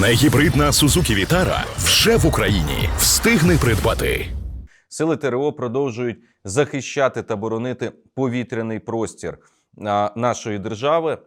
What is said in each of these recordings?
Негібридна Сузукі Вітара вже в Україні. Встигни придбати. Сили ТРО продовжують захищати та боронити повітряний простір нашої держави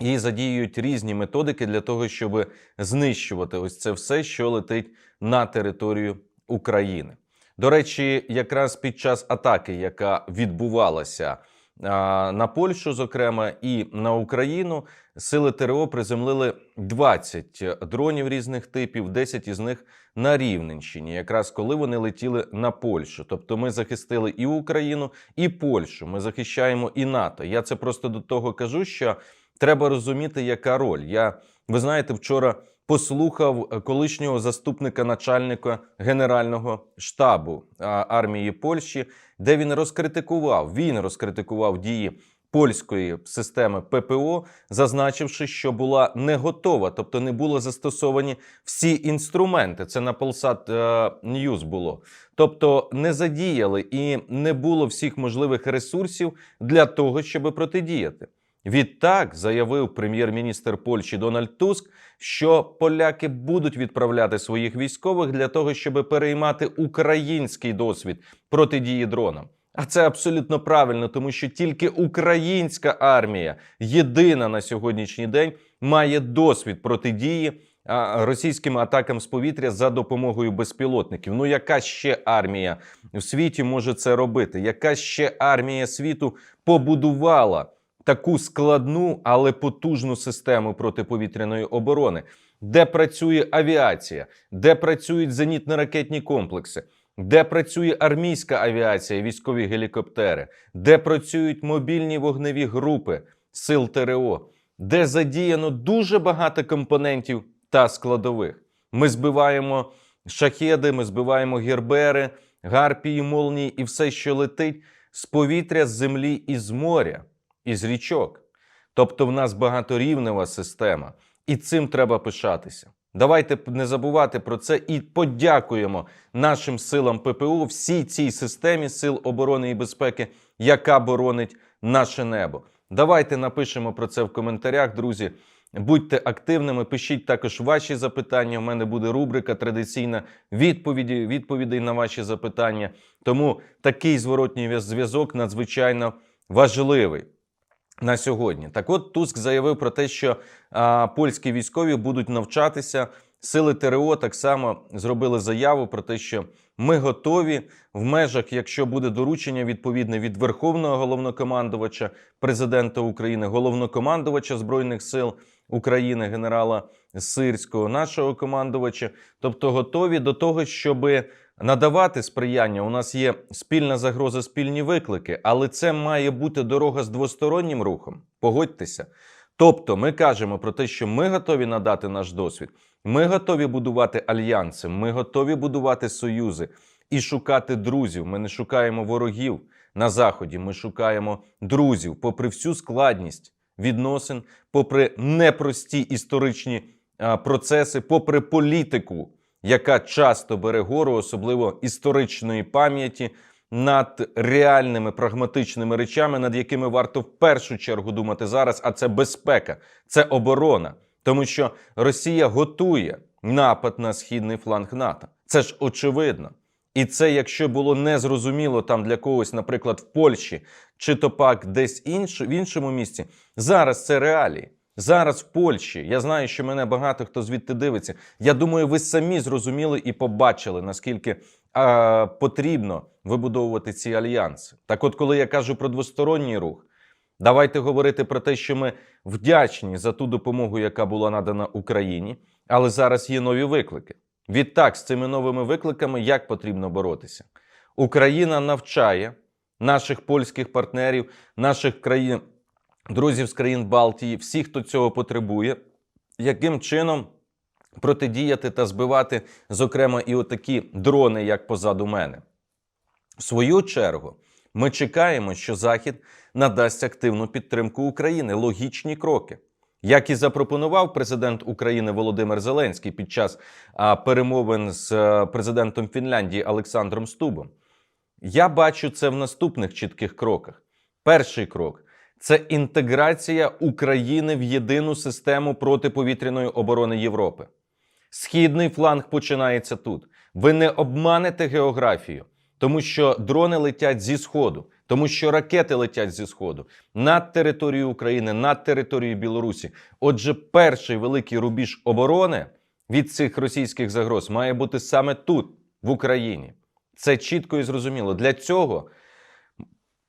і задіюють різні методики для того, щоб знищувати ось це все, що летить на територію України. До речі, якраз під час атаки, яка відбувалася на Польщу, зокрема, і на Україну, сили ТРО приземлили 20 дронів різних типів, 10 із них на Рівненщині, якраз коли вони летіли на Польщу. Тобто ми захистили і Україну, і Польщу. Ми захищаємо і НАТО. Я це просто до того кажу, що треба розуміти, яка роль. Я ви знаєте, вчора послухав е, колишнього заступника начальника Генерального штабу армії Польщі, де він розкритикував. Він розкритикував дії. Польської системи ППО, зазначивши, що була не готова, тобто не були застосовані всі інструменти. Це на Polsat е, News було. Тобто не задіяли і не було всіх можливих ресурсів для того, щоб протидіяти. Відтак заявив прем'єр-міністр Польщі Дональд Туск, що поляки будуть відправляти своїх військових для того, щоб переймати український досвід протидії дронам. А це абсолютно правильно, тому що тільки українська армія єдина на сьогоднішній день має досвід протидії російським атакам з повітря за допомогою безпілотників. Ну яка ще армія в світі може це робити? Яка ще армія світу побудувала таку складну, але потужну систему протиповітряної оборони, де працює авіація, де працюють зенітно-ракетні комплекси? де працює армійська авіація, військові гелікоптери, де працюють мобільні вогневі групи сил ТРО, де задіяно дуже багато компонентів та складових. Ми збиваємо шахеди, ми збиваємо гербери, гарпії, молнії і все, що летить з повітря, з землі і з моря, і з річок. Тобто, в нас багаторівнева система, і цим треба пишатися. Давайте не забувати про це і подякуємо нашим силам ППО, всій цій системі сил оборони і безпеки, яка боронить наше небо. Давайте напишемо про це в коментарях, друзі. Будьте активними, пишіть також ваші запитання. У мене буде рубрика традиційна відповіді, відповідей на ваші запитання. Тому такий зворотній зв'язок надзвичайно важливий на сьогодні. Так от Туск заявив про те, що а, польські військові будуть навчатися. Сили ТРО так само зробили заяву про те, що ми готові в межах, якщо буде доручення відповідне від Верховного головнокомандувача, президента України, головнокомандувача збройних сил України, генерала Сирського, нашого командувача, тобто готові до того, щоби надавати сприяння. У нас є спільна загроза, спільні виклики, але це має бути дорога з двостороннім рухом. Погодьтеся. Тобто, ми кажемо про те, що ми готові надати наш досвід, ми готові будувати альянси, ми готові будувати союзи і шукати друзів. Ми не шукаємо ворогів на заході. Ми шукаємо друзів, попри всю складність відносин, попри непрості історичні процеси, попри політику яка часто бере гору, особливо історичної пам'яті, над реальними прагматичними речами, над якими варто в першу чергу думати зараз. А це безпека, це оборона, тому що Росія готує напад на східний фланг НАТО. Це ж очевидно. І це, якщо було незрозуміло там для когось, наприклад, в Польщі чи то пак десь інш, в іншому місці, зараз це реалії. Зараз в Польщі я знаю, що мене багато хто звідти дивиться. Я думаю, ви самі зрозуміли і побачили, наскільки а, потрібно вибудовувати ці альянси. Так, от, коли я кажу про двосторонній рух, давайте говорити про те, що ми вдячні за ту допомогу, яка була надана Україні, але зараз є нові виклики. Відтак, з цими новими викликами як потрібно боротися? Україна навчає наших польських партнерів, наших країн друзів з країн Балтії, всіх, хто цього потребує, яким чином протидіяти та збивати, зокрема, і отакі дрони, як позаду мене. В свою чергу, ми чекаємо, що Захід надасть активну підтримку України, логічні кроки. Як і запропонував президент України Володимир Зеленський під час а, перемовин з а, президентом Фінляндії Олександром Стубом, я бачу це в наступних чітких кроках. Перший крок це інтеграція України в єдину систему протиповітряної оборони Європи. Східний фланг починається тут. Ви не обманете географію, тому що дрони летять зі сходу, тому що ракети летять зі сходу над територією України, над територією Білорусі. Отже, перший великий рубіж оборони від цих російських загроз має бути саме тут, в Україні. Це чітко і зрозуміло. Для цього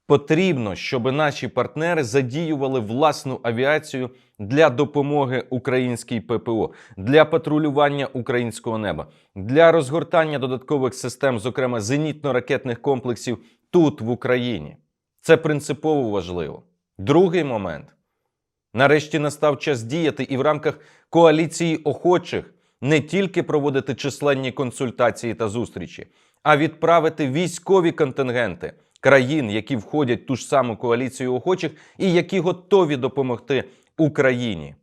потрібно, щоб наші партнери задіювали власну авіацію для допомоги українській ППО, для патрулювання українського неба, для розгортання додаткових систем, зокрема зенітно-ракетних комплексів тут, в Україні. Це принципово важливо. Другий момент. Нарешті настав час діяти і в рамках коаліції охочих не тільки проводити численні консультації та зустрічі, а відправити військові контингенти країн, які входять в ту ж саму коаліцію охочих і які готові допомогти Україні.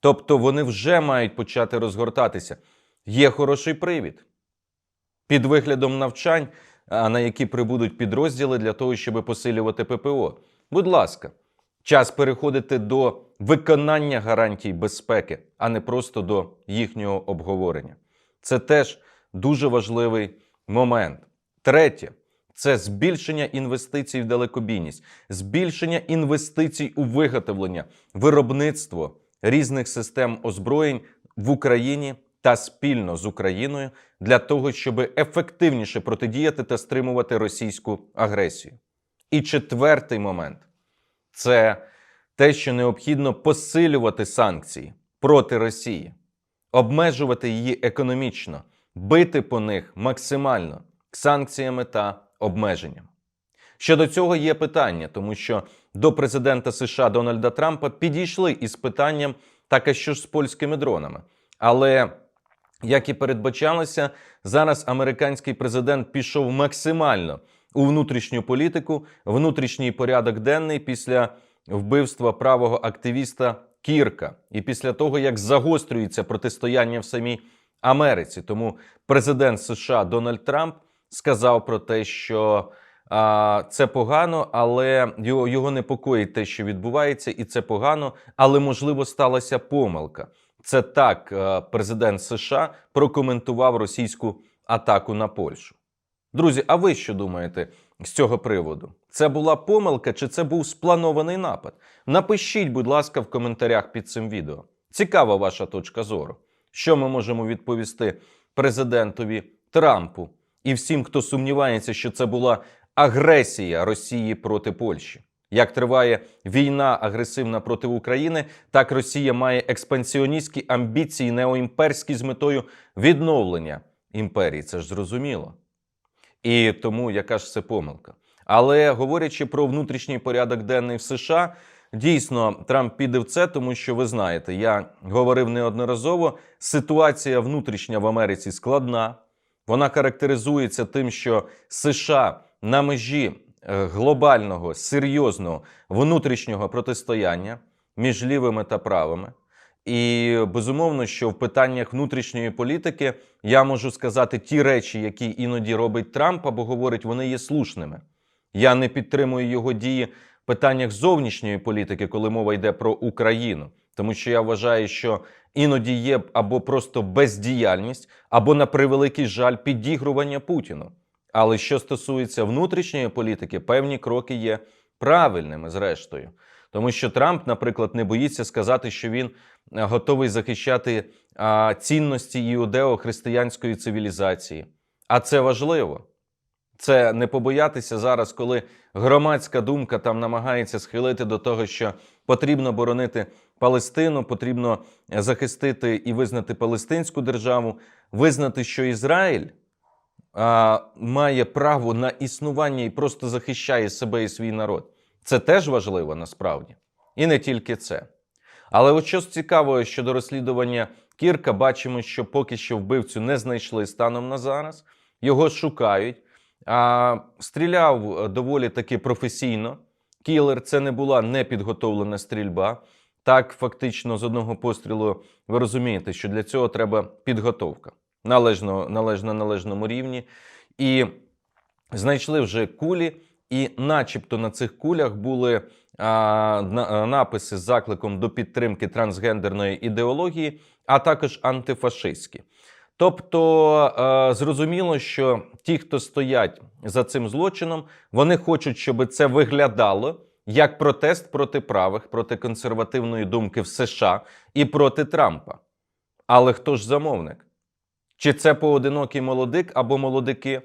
Тобто вони вже мають почати розгортатися. Є хороший привід під виглядом навчань, на які прибудуть підрозділи для того, щоб посилювати ППО. Будь ласка, час переходити до виконання гарантій безпеки, а не просто до їхнього обговорення. Це теж дуже важливий момент. Третє це збільшення інвестицій в далекобійність, збільшення інвестицій у виготовлення, виробництво різних систем озброєнь в Україні та спільно з Україною для того, щоб ефективніше протидіяти та стримувати російську агресію. І четвертий момент це те, що необхідно посилювати санкції проти Росії, обмежувати її економічно, бити по них максимально санкціями та обмеженнями. Щодо цього є питання, тому що до президента США Дональда Трампа підійшли із питанням, так а що ж з польськими дронами. Але як і передбачалося, зараз американський президент пішов максимально у внутрішню політику, внутрішній порядок денний після вбивства правого активіста Кірка, і після того, як загострюється протистояння в самій Америці. Тому президент США Дональд Трамп сказав про те, що а, це погано, але його, його непокоїть те, що відбувається, і це погано, але можливо сталася помилка. Це так е, президент США прокоментував російську атаку на Польщу. Друзі, а ви що думаєте з цього приводу? Це була помилка чи це був спланований напад? Напишіть, будь ласка, в коментарях під цим відео. Цікава ваша точка зору. Що ми можемо відповісти президентові Трампу і всім, хто сумнівається, що це була агресія Росії проти Польщі? Як триває війна агресивна проти України, так Росія має експансіоністські амбіції неоімперські з метою відновлення імперії. Це ж зрозуміло. І тому яка ж це помилка? Але говорячи про внутрішній порядок денний в США, дійсно Трамп піде в це, тому що ви знаєте, я говорив неодноразово. Ситуація внутрішня в Америці складна. Вона характеризується тим, що США на межі е, глобального серйозного внутрішнього протистояння між лівими та правими. І безумовно, що в питаннях внутрішньої політики я можу сказати ті речі, які іноді робить Трамп або говорить, вони є слушними. Я не підтримую його дії в питаннях зовнішньої політики, коли мова йде про Україну, тому що я вважаю, що іноді є або просто бездіяльність, або на превеликий жаль підігрування Путіну. Але що стосується внутрішньої політики, певні кроки є правильними, зрештою. Тому що Трамп, наприклад, не боїться сказати, що він е, готовий захищати а, цінності іудео-християнської цивілізації. А це важливо. Це не побоятися зараз, коли громадська думка там намагається схилити до того, що потрібно боронити Палестину, потрібно захистити і визнати Палестинську державу, визнати, що Ізраїль має право на існування і просто захищає себе і свій народ. Це теж важливо насправді. І не тільки це. Але от що цікаво щодо розслідування Кірка, бачимо, що поки що вбивцю не знайшли станом на зараз. Його шукають. А, стріляв е, доволі таки професійно. Кілер це не була непідготовлена стрільба. Так, фактично, з одного пострілу ви розумієте, що для цього треба підготовка належно, належно належному рівні. І знайшли вже кулі, і, начебто, на цих кулях були а, на- написи з закликом до підтримки трансгендерної ідеології, а також антифашистські. Тобто е, зрозуміло, що ті, хто стоять за цим злочином, вони хочуть, щоб це виглядало як протест проти правих, проти консервативної думки в США і проти Трампа. Але хто ж замовник? Чи це поодинокий молодик або молодики?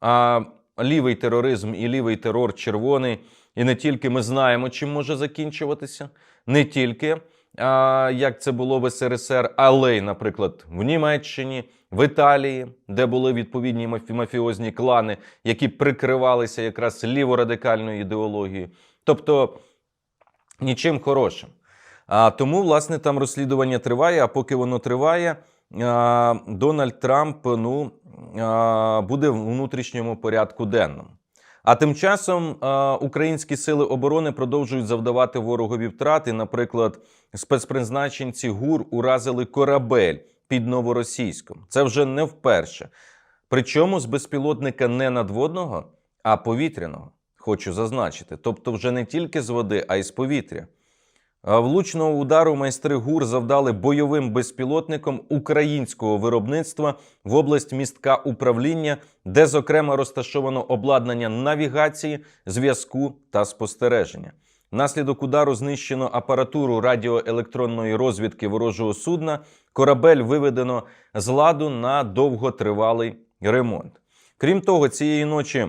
А лівий тероризм і лівий терор червоний, і не тільки ми знаємо, чим може закінчуватися, не тільки а, як це було в СРСР, але й, наприклад, в Німеччині, в Італії, де були відповідні мафіозні клани, які прикривалися якраз ліворадикальною ідеологією. Тобто нічим хорошим. А тому, власне, там розслідування триває. А поки воно триває, а, Дональд Трамп ну, а, буде в внутрішньому порядку денному. А тим часом а, українські сили оборони продовжують завдавати ворогові втрати. Наприклад, спецпризначенці ГУР уразили корабель під Новоросійськом. Це вже не вперше. Причому з безпілотника не надводного, а повітряного. Хочу зазначити. Тобто, вже не тільки з води, а й з повітря. Влучного удару майстри ГУР завдали бойовим безпілотником українського виробництва в область містка управління, де, зокрема, розташовано обладнання навігації, зв'язку та спостереження. Внаслідок удару знищено апаратуру радіоелектронної розвідки ворожого судна. Корабель виведено з ладу на довготривалий ремонт. Крім того, цієї ночі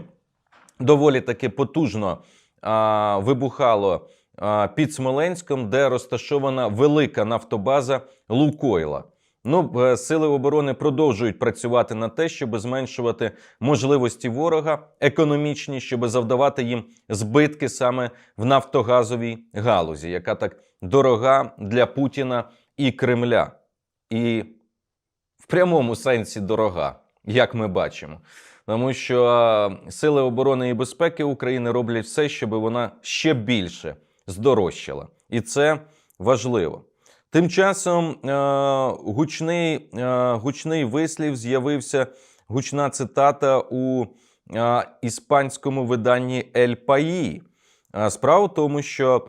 доволі таки потужно а, вибухало а, під Смоленськом, де розташована велика нафтобаза Лукойла. Ну, е, сили оборони продовжують працювати на те, щоб зменшувати можливості ворога економічні, щоб завдавати їм збитки саме в нафтогазовій галузі, яка так дорога для Путіна і Кремля. І в прямому сенсі дорога, як ми бачимо. Тому що е, сили оборони і безпеки України роблять все, щоб вона ще більше здорожчала. І це важливо. Тим часом е, гучний, е, гучний вислів з'явився гучна цитата у е, іспанському виданні Ель Паї. Справа в тому, що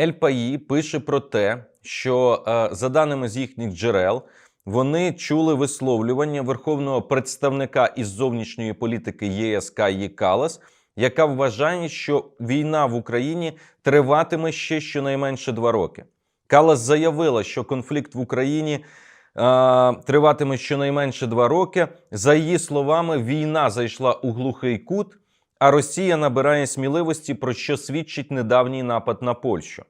Ель Паї пише про те, що за даними з їхніх джерел, вони чули висловлювання верховного представника із зовнішньої політики ЄС Каї Калас, яка вважає, що війна в Україні триватиме ще щонайменше два роки. Калас заявила, що конфлікт в Україні е, триватиме щонайменше два роки. За її словами, війна зайшла у глухий кут, а Росія набирає сміливості, про що свідчить недавній напад на Польщу.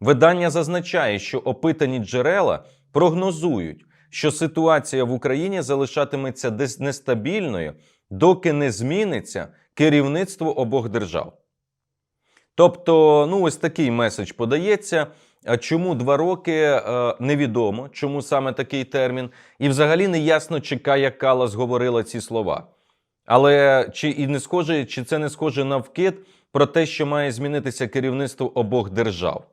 Видання зазначає, що опитані джерела прогнозують, що ситуація в Україні залишатиметься десь нестабільною, доки не зміниться керівництво обох держав. Тобто, ну ось такий меседж подається. Чому два роки е, невідомо, чому саме такий термін, і взагалі не ясно, чи Кая Калас говорила ці слова. Але чи і не схоже, чи це не схоже на вкид про те, що має змінитися керівництво обох держав?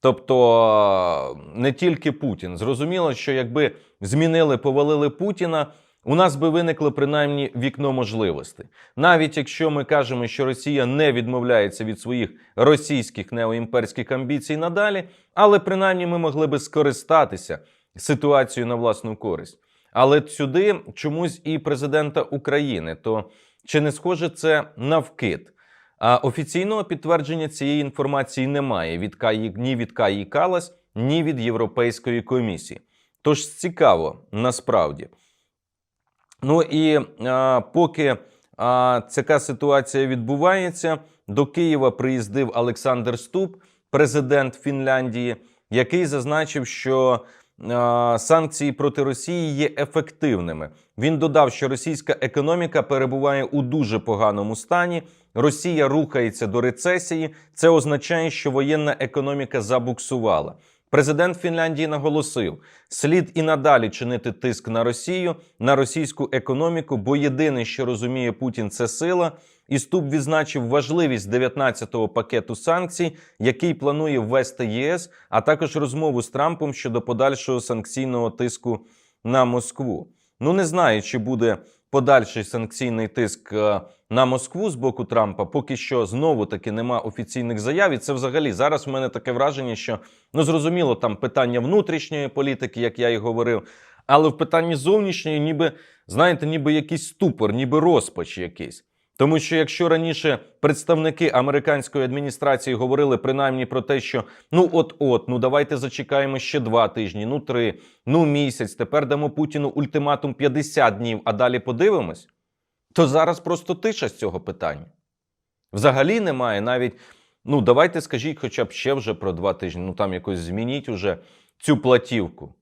Тобто е, не тільки Путін. Зрозуміло, що якби змінили, повалили Путіна, у нас би виникло принаймні вікно можливостей. Навіть якщо ми кажемо, що Росія не відмовляється від своїх російських неоімперських амбіцій надалі, але принаймні ми могли би скористатися ситуацією на власну користь. Але сюди чомусь і президента України, то чи не схоже це на вкид? А офіційного підтвердження цієї інформації немає від Каї, ні від Каї Калас, ні від Європейської комісії. Тож цікаво насправді. Ну і а, поки а, така ситуація відбувається, до Києва приїздив Олександр Ступ, президент Фінляндії, який зазначив, що а, санкції проти Росії є ефективними. Він додав, що російська економіка перебуває у дуже поганому стані. Росія рухається до рецесії. Це означає, що воєнна економіка забуксувала. Президент Фінляндії наголосив, слід і надалі чинити тиск на Росію, на російську економіку, бо єдине, що розуміє Путін, це сила. І Ступ відзначив важливість 19-го пакету санкцій, який планує ввести ЄС, а також розмову з Трампом щодо подальшого санкційного тиску на Москву. Ну не знаю, чи буде подальший санкційний тиск е, на Москву з боку Трампа. Поки що знову таки нема офіційних заяв. І це взагалі зараз в мене таке враження, що ну зрозуміло, там питання внутрішньої політики, як я і говорив. Але в питанні зовнішньої, ніби знаєте, ніби якийсь ступор, ніби розпач якийсь. Тому що якщо раніше представники американської адміністрації говорили принаймні про те, що ну от-от, ну давайте зачекаємо ще два тижні, ну три, ну місяць, тепер дамо Путіну ультиматум 50 днів, а далі подивимось, то зараз просто тиша з цього питання. Взагалі немає навіть. Ну, давайте скажіть, хоча б ще вже про два тижні. Ну там якось змініть уже цю платівку.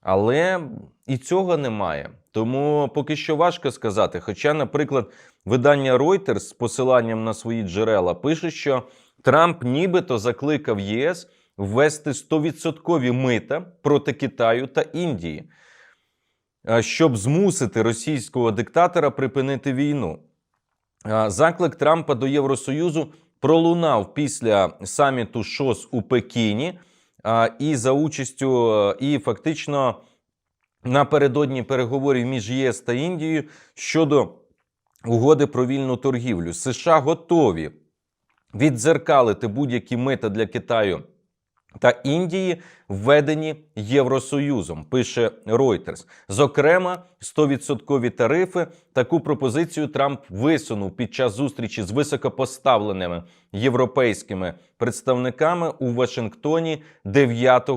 Але і цього немає. Тому поки що важко сказати. Хоча, наприклад, видання Reuters з посиланням на свої джерела пише, що Трамп нібито закликав ЄС ввести 100% мита проти Китаю та Індії, щоб змусити російського диктатора припинити війну. Заклик Трампа до Євросоюзу пролунав після саміту ШОС у Пекіні і за участю, е, і фактично напередодні переговорів між ЄС та Індією щодо угоди про вільну торгівлю. США готові віддзеркалити будь-які мита для Китаю та Індії, введені Євросоюзом, пише Reuters. Зокрема, 100% тарифи. Таку пропозицію Трамп висунув під час зустрічі з високопоставленими європейськими представниками у Вашингтоні 9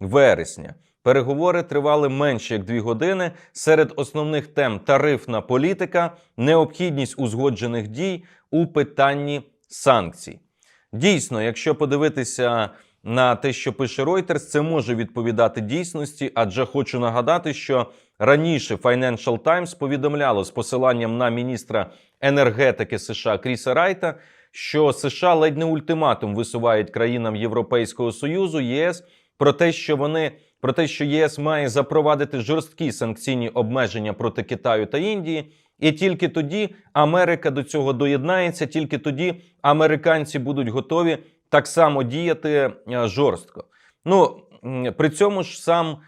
вересня. Переговори тривали менше як дві години. Серед основних тем тарифна політика, необхідність узгоджених дій у питанні санкцій. Дійсно, якщо подивитися на те, що пише Reuters, це може відповідати дійсності, адже хочу нагадати, що раніше Financial Times повідомляло з посиланням на міністра енергетики США Кріса Райта, що США ледь не ультиматум висувають країнам Європейського Союзу ЄС про те, що вони про те, що ЄС має запровадити жорсткі санкційні обмеження проти Китаю та Індії. І тільки тоді Америка до цього доєднається, тільки тоді американці будуть готові так само діяти е, жорстко. Ну при цьому ж сам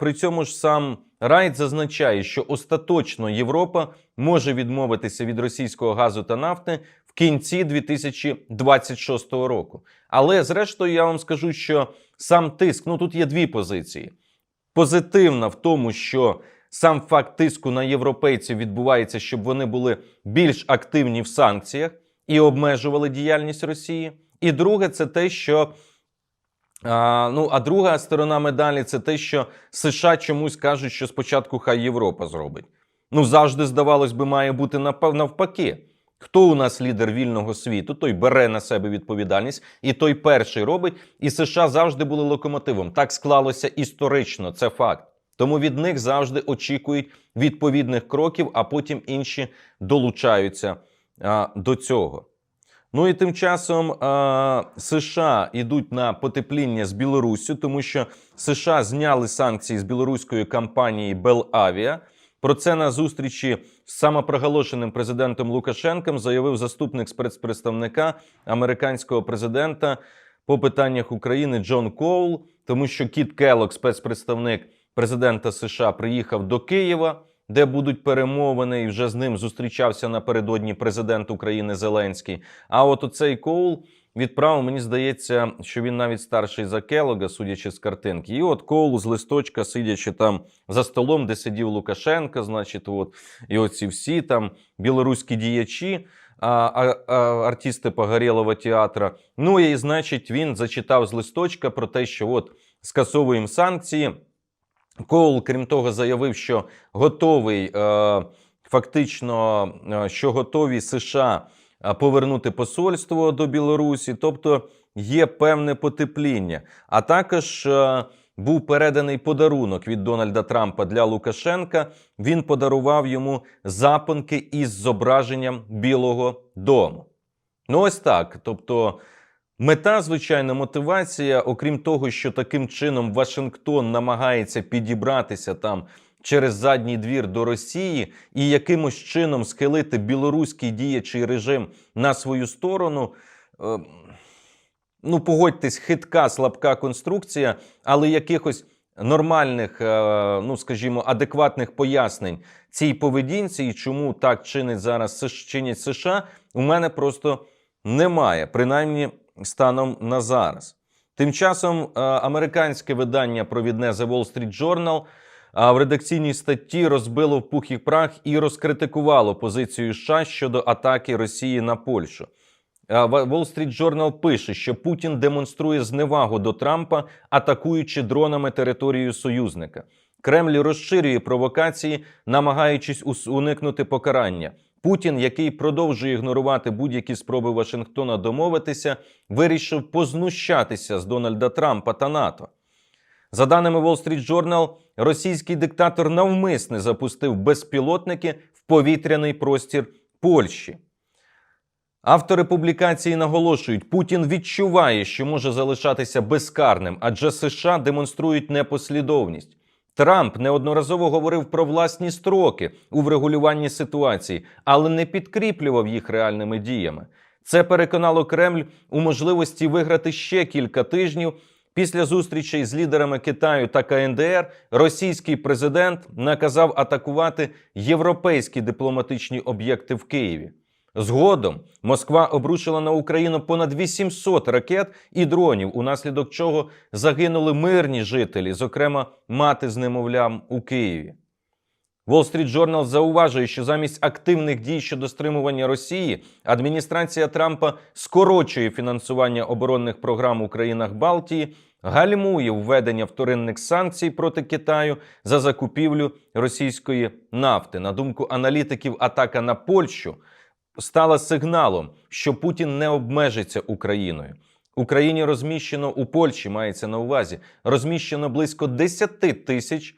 при цьому ж сам Райт зазначає, що остаточно Європа може відмовитися від російського газу та нафти в кінці 2026 року. Але зрештою я вам скажу, що сам тиск, ну тут є дві позиції. Позитивна в тому, що сам факт тиску на європейців відбувається, щоб вони були більш активні в санкціях і обмежували діяльність Росії. І друге, це те, що а, ну, а друга сторона медалі це те, що США чомусь кажуть, що спочатку хай Європа зробить. Ну, завжди, здавалось би, має бути навпаки. Хто у нас лідер вільного світу, той бере на себе відповідальність, і той перший робить. І США завжди були локомотивом. Так склалося історично, це факт. Тому від них завжди очікують відповідних кроків, а потім інші долучаються а, до цього. Ну і тим часом а, США йдуть на потепління з Білоруссю, тому що США зняли санкції з білоруської компанії Белавіа. Про це на зустрічі з самопроголошеним президентом Лукашенком заявив заступник спецпредставника американського президента по питаннях України Джон Коул, тому що Кіт Келлог, спецпредставник президента США, приїхав до Києва, де будуть перемовини, і вже з ним зустрічався напередодні президент України Зеленський. А от оцей Коул відправив, мені здається, що він навіть старший за Келога, судячи з картинки. І от Коул з листочка, сидячи там за столом, де сидів Лукашенко, значить, от, і оці всі там білоруські діячі. А, а, артисти Погорєлого театра. Ну і значить, він зачитав з листочка про те, що от скасовуємо санкції. Коул, крім того, заявив, що готовий е, фактично, е, що готові США е, повернути посольство до Білорусі, тобто є певне потепління. А також був переданий подарунок від Дональда Трампа для Лукашенка. Він подарував йому запонки із зображенням Білого Дому. Ну, ось так. Тобто. Мета, звичайно, мотивація, окрім того, що таким чином Вашингтон намагається підібратися там через задній двір до Росії і якимось чином схилити білоруський діячий режим на свою сторону. е, Ну, погодьтесь, хитка, слабка конструкція, але якихось нормальних, е, ну скажімо, адекватних пояснень цій поведінці і чому так чинить зараз чинять США, у мене просто немає, принаймні станом на зараз. Тим часом е, американське видання провідне The Wall Street Journal в редакційній статті розбило в пух і прах і розкритикувало позицію США щодо атаки Росії на Польщу. Wa- Wall Street Journal пише, що Путін демонструє зневагу до Трампа, атакуючи дронами територію союзника. Кремль розширює провокації, намагаючись уникнути покарання. Путін, який продовжує ігнорувати будь-які спроби Вашингтона домовитися, вирішив познущатися з Дональда Трампа та НАТО. За даними Wall Street Journal, російський диктатор навмисне запустив безпілотники в повітряний простір Польщі. Автори публікації наголошують, Путін відчуває, що може залишатися безкарним, адже США демонструють непослідовність. Трамп неодноразово говорив про власні строки у врегулюванні ситуації, але не підкріплював їх реальними діями. Це переконало Кремль у можливості виграти ще кілька тижнів. Після зустрічей з лідерами Китаю та КНДР російський президент наказав атакувати європейські дипломатичні об'єкти в Києві. Згодом Москва обрушила на Україну понад 800 ракет і дронів, унаслідок чого загинули мирні жителі, зокрема мати з немовлям у Києві. Wall Street Journal зауважує, що замість активних дій щодо стримування Росії адміністрація Трампа скорочує фінансування оборонних програм у країнах Балтії, гальмує введення вторинних санкцій проти Китаю за закупівлю російської нафти. На думку аналітиків, атака на Польщу стала сигналом, що Путін не обмежиться Україною. Україні розміщено у Польщі, мається на увазі, розміщено близько 10 тисяч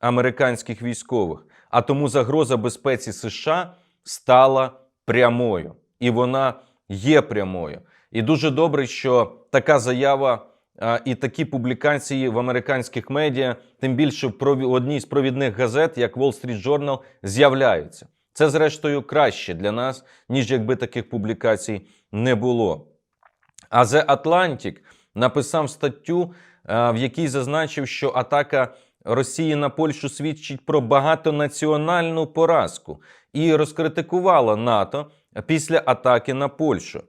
американських військових. А тому загроза безпеці США стала прямою, і вона є прямою. І дуже добре, що така заява а, і такі публікації в американських медіа, тим більше в одній з провідних газет, як Wall Street Journal, з'являються. Це, зрештою, краще для нас, ніж якби таких публікацій не було. А The Atlantic написав статтю, е, в якій зазначив, що атака Росії на Польщу свідчить про багатонаціональну поразку і розкритикувала НАТО після атаки на Польщу.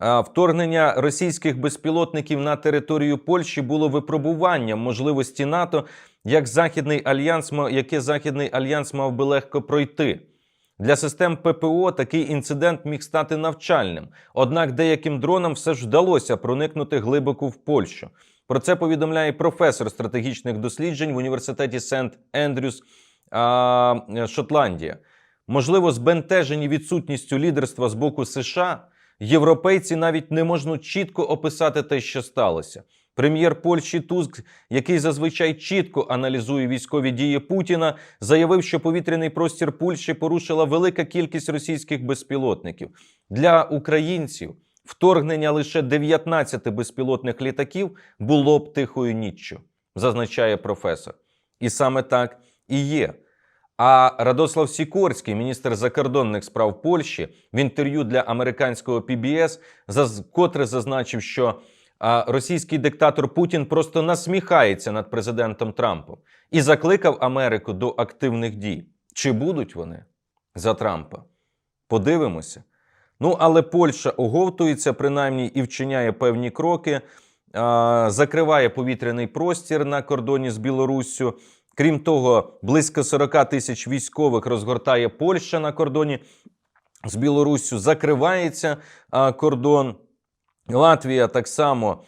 Вторгнення російських безпілотників на територію Польщі було випробуванням можливості НАТО, як західний альянс, яке західний альянс мав би легко пройти. Для систем ППО такий інцидент міг стати навчальним. Однак деяким дронам все ж вдалося проникнути глибоко в Польщу. Про це повідомляє професор стратегічних досліджень в університеті Сент Ендрюс Шотландія. Можливо, збентежені відсутністю лідерства з боку США, європейці навіть не можуть чітко описати те, що сталося. Прем'єр Польщі Туск, який зазвичай чітко аналізує військові дії Путіна, заявив, що повітряний простір Польщі порушила велика кількість російських безпілотників. Для українців вторгнення лише 19 безпілотних літаків було б тихою ніччю, зазначає професор. І саме так і є. А Радослав Сікорський, міністр закордонних справ Польщі, в інтерв'ю для американського PBS котре зазначив, що а, російський диктатор Путін просто насміхається над президентом Трампом і закликав Америку до активних дій. Чи будуть вони за Трампа? Подивимося. Ну, але Польща оговтується принаймні і вчиняє певні кроки, закриває повітряний простір на кордоні з Білоруссю. Крім того, близько 40 тисяч військових розгортає Польща на кордоні з Білоруссю. Закривається кордон. Латвія так само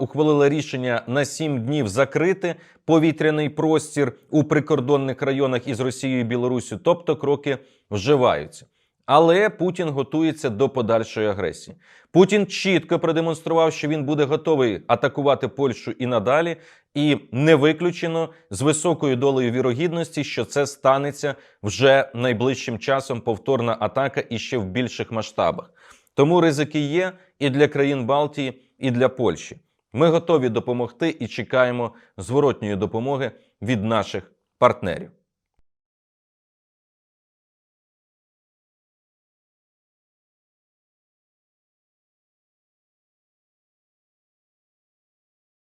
ухвалила рішення на 7 днів закрити повітряний простір у прикордонних районах із Росією і Білоруссю. Тобто кроки вживаються. Але Путін готується до подальшої агресії. Путін чітко продемонстрував, що він буде готовий атакувати Польщу і надалі, і не виключено з високою долею вірогідності, що це станеться вже найближчим часом повторна атака і ще в більших масштабах. Тому ризики є і для країн Балтії, і для Польщі. Ми готові допомогти і чекаємо зворотньої допомоги від наших партнерів.